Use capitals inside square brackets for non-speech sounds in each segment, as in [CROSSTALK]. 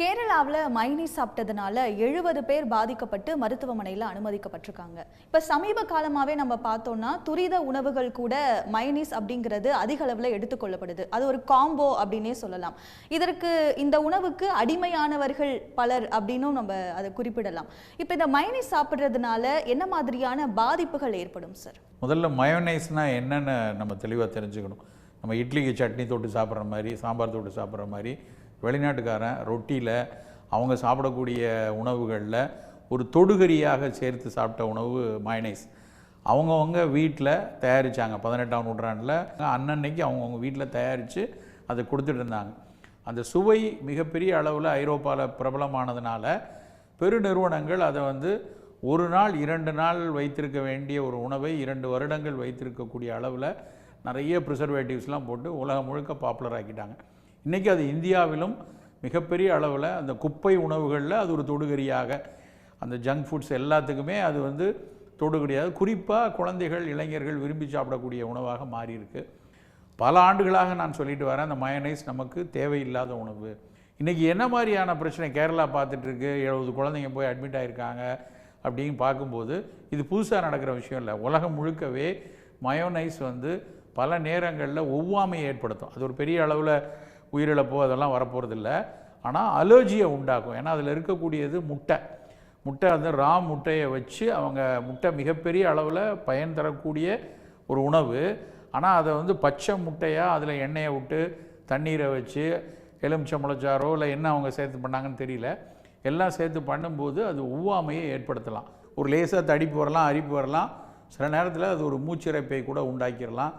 கேரளாவில் மைனி சாப்பிட்டதுனால எழுபது பேர் பாதிக்கப்பட்டு மருத்துவமனையில் அனுமதிக்கப்பட்டிருக்காங்க. இப்போ சமீப காலமாகவே நம்ம பார்த்தோம்னா துரித உணவுகள் கூட மைனீஸ் அப்படிங்கிறது அதிக அளவில் எடுத்துக்கொள்ளப்படுது அது ஒரு காம்போ அப்படின்னே சொல்லலாம். இதற்கு இந்த உணவுக்கு அடிமையானவர்கள் பலர் அப்படின்னும் நம்ம அதை குறிப்பிடலாம். இப்போ இந்த மைனிஸ் சாப்பிட்றதுனால என்ன மாதிரியான பாதிப்புகள் ஏற்படும் சார் முதல்ல மயோனைஸ்னால் என்னென்னு நம்ம தெளிவாக தெரிஞ்சுக்கணும். நம்ம இட்லிக்கு சட்னி தொட்டு சாப்பிட்ற மாதிரி சாம்பார் தொட்டு சாப்பிட்ற மாதிரி வெளிநாட்டுக்காரன் ரொட்டியில் அவங்க சாப்பிடக்கூடிய உணவுகளில் ஒரு தொடுகரியாக சேர்த்து சாப்பிட்ட உணவு மயனைஸ் அவங்கவுங்க வீட்டில் தயாரித்தாங்க பதினெட்டாம் நூற்றாண்டில். அன்னன்னைக்கு அவங்கவுங்க வீட்டில் தயாரித்து அதை கொடுத்துட்டு இருந்தாங்க. அந்த சுவை மிகப்பெரிய அளவில் ஐரோப்பாவில் பிரபலமானதுனால பெருநிறுவனங்கள் அதை வந்து ஒரு நாள் இரண்டு நாள் வைத்திருக்க வேண்டிய ஒரு உணவை இரண்டு வருடங்கள் வைத்திருக்கக்கூடிய அளவில் நிறைய ப்ரிசர்வேட்டிவ்ஸ்லாம் போட்டு உலகம் முழுக்க பாப்புலர் ஆக்கிட்டாங்க. இன்றைக்கி அது இந்தியாவிலும் மிகப்பெரிய அளவில் அந்த குப்பை உணவுகளில் அது ஒரு தொடுகரியாக அந்த ஜங்க் ஃபுட்ஸ் எல்லாத்துக்குமே அது வந்து தொடுகரியாக குறிப்பாக குழந்தைகள் இளைஞர்கள் விரும்பி சாப்பிடக்கூடிய உணவாக மாறியிருக்கு. பல ஆண்டுகளாக நான் சொல்லிட்டு வரேன் அந்த மயனைஸ் நமக்கு தேவையில்லாத உணவு. இன்றைக்கி என்ன மாதிரியான பிரச்சனை? கேரளா பார்த்துட்ருக்கு. எழுபது குழந்தைங்க போய் அட்மிட் ஆகிருக்காங்க அப்படின்னு பார்க்கும்போது இது புதுசாக நடக்கிற விஷயம் இல்லை. உலகம் முழுக்கவே மயோனைஸ் வந்து பல நேரங்களில் ஒவ்வாமையை ஏற்படுத்தும். அது ஒரு பெரிய அளவில் உயிரிழப்போ அதெல்லாம் வரப்போகிறதில்ல ஆனால் அலர்ஜியை உண்டாக்கும். ஏன்னா அதில் இருக்கக்கூடியது முட்டை. முட்டை வந்து ரா முட்டையை வச்சு அவங்க முட்டை மிகப்பெரிய அளவில் பயன் தரக்கூடிய ஒரு உணவு. ஆனால் அதை வந்து பச்சை முட்டையாக அதில் எண்ணெயை விட்டு தண்ணீரை வச்சு எலுமிச்சம்பழச்சாரோ இல்லை என்ன அவங்க சேர்த்து பண்ணாங்கன்னு தெரியல. எல்லாம் சேர்த்து பண்ணும்போது அது ஒவ்வாமையை ஏற்படுத்தலாம். ஒரு லேசாக தடிப்பு வரலாம் அரிப்பு வரலாம். சில நேரத்தில் அது ஒரு மூச்சிறைப்பை கூட உண்டாக்கிடலாம்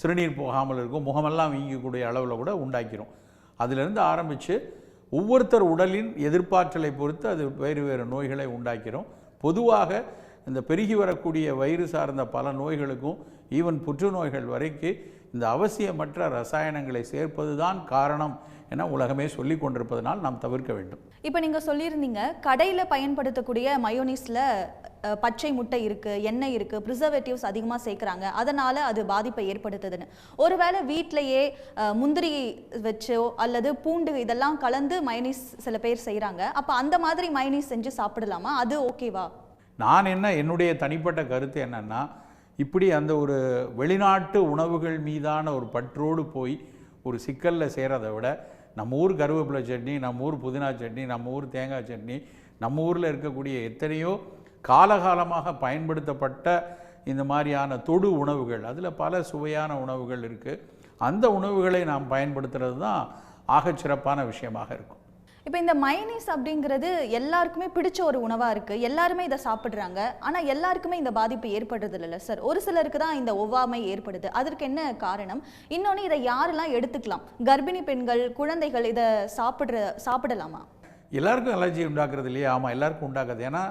சிறுநீர் போகாமல் இருக்கும். முகமெல்லாம் வீங்கக்கூடிய அளவில் கூட உண்டாக்கிரும். அதிலிருந்து ஆரம்பித்து ஒவ்வொருத்தர் உடலின் எதிர்ப்பாற்றலை பொறுத்து அது வேறு வேறு நோய்களை உண்டாக்கிரும். பொதுவாக இந்த பெருகி வரக்கூடிய வயிறு சார்ந்த பல நோய்களுக்கும் ஈவன் புற்றுநோய்கள் வரைக்கும் இந்த அவசியமற்ற ரசாயனங்களை சேர்ப்பது தான் காரணம் என உலகமே சொல்லி கொண்டிருப்பதனால் நாம் தவிர்க்க வேண்டும். இப்போ நீங்கள் சொல்லியிருந்தீங்க கடையில் பயன்படுத்தக்கூடிய மயோனிஸில் பச்சை முட்டை இருக்குது எண்ணெய் இருக்குது ப்ரிசர்வேட்டிவ்ஸ் அதிகமாக சேர்க்குறாங்க. அதனால் அது பாதிப்பை ஏற்படுத்துதுன்னு. ஒருவேளை வீட்டிலையே முந்திரி வச்சோ அல்லது பூண்டு இதெல்லாம் கலந்து மைனிஸ் சில பேர் செய்கிறாங்க அப்போ அந்த மாதிரி மைனிஸ் செஞ்சு சாப்பிடலாமா? அது ஓகேவா நான் என்ன என்னுடைய தனிப்பட்ட கருத்து என்னென்னா இப்படி அந்த ஒரு வெளிநாட்டு உணவுகள் மீதான ஒரு பற்றோடு போய் ஒரு சிக்கலில் சேரதை விட நம்ம ஊர் கருவேப்பிலை சட்னி நம்ம ஊர் புதினா சட்னி நம்ம ஊர் தேங்காய் சட்னி நம்ம ஊரில் இருக்கக்கூடிய எத்தனையோ காலகாலமாக பயன்படுத்தப்பட்ட இந்த மாதிரியான தொடு உணவுகள். அதில் பல சுவையான உணவுகள் இருக்குது அந்த உணவுகளை நாம் பயன்படுத்துறது தான் ஆகச் சிறப்பான விஷயமாக இருக்கும். இப்போ இந்த மைனீஸ் அப்படிங்கிறது எல்லாருக்குமே பிடிச்ச ஒரு உணவாக இருக்குது எல்லாருமே இதை சாப்பிட்றாங்க. ஆனால் எல்லாருக்குமே இந்த பாதிப்பு ஏற்படுறது இல்லைல்ல சார் ஒரு சிலருக்கு தான் இந்த ஒவ்வாமை ஏற்படுது. அதற்கு என்ன காரணம்? இன்னொன்று இதை யாரெல்லாம் எடுத்துக்கலாம்? கர்ப்பிணி பெண்கள் குழந்தைகள் இதை சாப்பிட்ற சாப்பிடலாமா? எல்லாருக்கும் அலர்ஜி உண்டாக்குறது இல்லையா? ஆமாம் எல்லாருக்கும் உண்டாக்குது ஏன்னா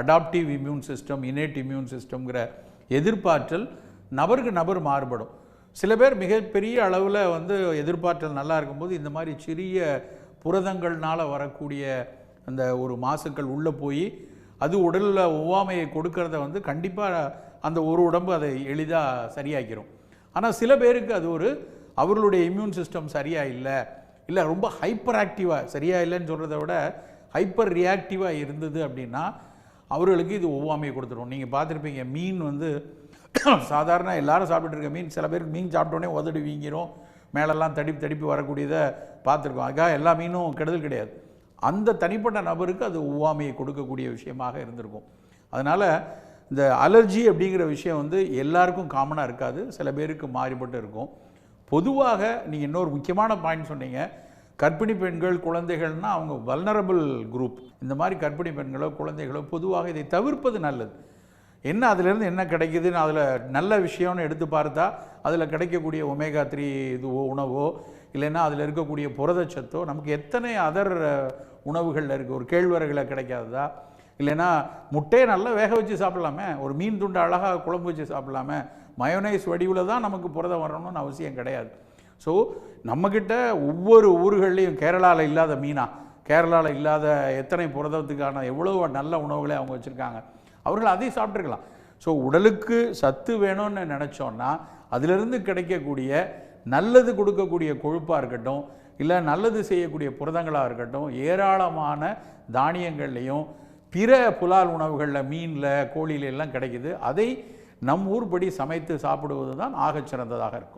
adaptive immune system innate immune சிஸ்டம்ங்கிற எதிர்பார்த்தல் நபருக்கு நபர் மாறுபடும். சில பேர் மிகப்பெரிய அளவில் வந்து எதிர்பார்த்தல் நல்லா இருக்கும்போது இந்த மாதிரி சிறிய புரதங்கள்னால வரக்கூடிய அந்த ஒரு மாசுக்கள் உள்ளே போய் அது உடலில் ஒவ்வாமையை கொடுக்கறத வந்து கண்டிப்பாக அந்த ஒரு உடம்பு அதை எளிதாக சரியாக்கிரும். ஆனால் சில பேருக்கு அது ஒரு அவர்களுடைய இம்யூன் சிஸ்டம் சரியாக இல்லை இல்லை ரொம்ப ஹைப்பர் ஆக்டிவாக சரியாக இல்லைன்னு சொல்கிறத விட ஹைப்பர் ரியாக்டிவாக இருந்தது அப்படின்னா அவர்களுக்கு இது ஒவ்வாமையை கொடுத்துரும் நீங்கள் பார்த்துருப்பீங்க மீன் வந்து [COUGHS] சாதாரண எல்லாரும் சாப்பிட்டுட்டு இருக்க மீன் சில பேர் மீன் சாப்பிட்டோன்னே உதடு வீங்கிரும். மேலெல்லாம் தடிப்பு தடிப்பு வரக்கூடியதை பார்த்துருக்கோம். அதுக்காக எல்லா மீனும் கெடுதல் கிடையாது. அந்த தனிப்பட்ட நபருக்கு அது ஒவ்வாமையை கொடுக்கக்கூடிய விஷயமாக இருந்திருக்கும். அதனால் இந்த அலர்ஜி அப்படிங்கிற விஷயம் வந்து எல்லாருக்கும் காமனாக இருக்காது. சில பேருக்கு மாறுபட்டு இருக்கும். பொதுவாக நீங்கள் இன்னொரு முக்கியமான பாயிண்ட் சொன்னீங்க. கர்ப்பிணி பெண்கள் குழந்தைகள்னா அவங்க வல்னரபிள் குரூப் இந்த மாதிரி கர்ப்பிணி பெண்களோ குழந்தைகளோ பொதுவாக இதை தவிர்ப்பது நல்லது. என்ன அதிலேருந்து என்ன கிடைக்குதுன்னு அதில் நல்ல விஷயம்னு எடுத்து பார்த்தா அதில் கிடைக்கக்கூடிய ஒமேகா த்ரீ இதுவோ உணவோ இல்லைன்னா அதில் இருக்கக்கூடிய புரதச்சத்தோ நமக்கு எத்தனை அதர் உணவுகளில் இருக்குது ஒரு கேழ்வரகில் கிடைக்காததா? இல்லைன்னா முட்டையை நல்லா வேக வச்சு சாப்பிட்லாமே? ஒரு மீன் துண்டு அழகாக குழம்பு வச்சு சாப்பிட்லாமே? மயோனைஸ் வடிவில் தான் நமக்கு புரதம் வரணும்னு அவசியம் கிடையாது. ஸோ நம்மக்கிட்ட ஒவ்வொரு ஊர்கள்லேயும் கேரளாவில் இல்லாத மீனா கேரளாவில் இல்லாத எத்தனை புரதத்துக்கான எவ்வளோ நல்ல உணவுகளை அவங்க வச்சுருக்காங்க அவர்கள் அதையும் சாப்பிட்ருக்கலாம் ஸோ உடலுக்கு சத்து வேணும்னு நினச்சோன்னா அதிலிருந்து கிடைக்கக்கூடிய நல்லது கொடுக்கக்கூடிய கொழுப்பாக இருக்கட்டும் இல்லை நல்லது செய்யக்கூடிய புரதங்களாக இருக்கட்டும் ஏராளமான தானியங்கள்லேயும் பிற புலால் உணவுகளில் மீனில் கோழியில எல்லாம் கிடைக்கிது. அதை நம் ஊர்படி சமைத்து சாப்பிடுவது தான் ஆகச்சிறந்ததாக இருக்கும்.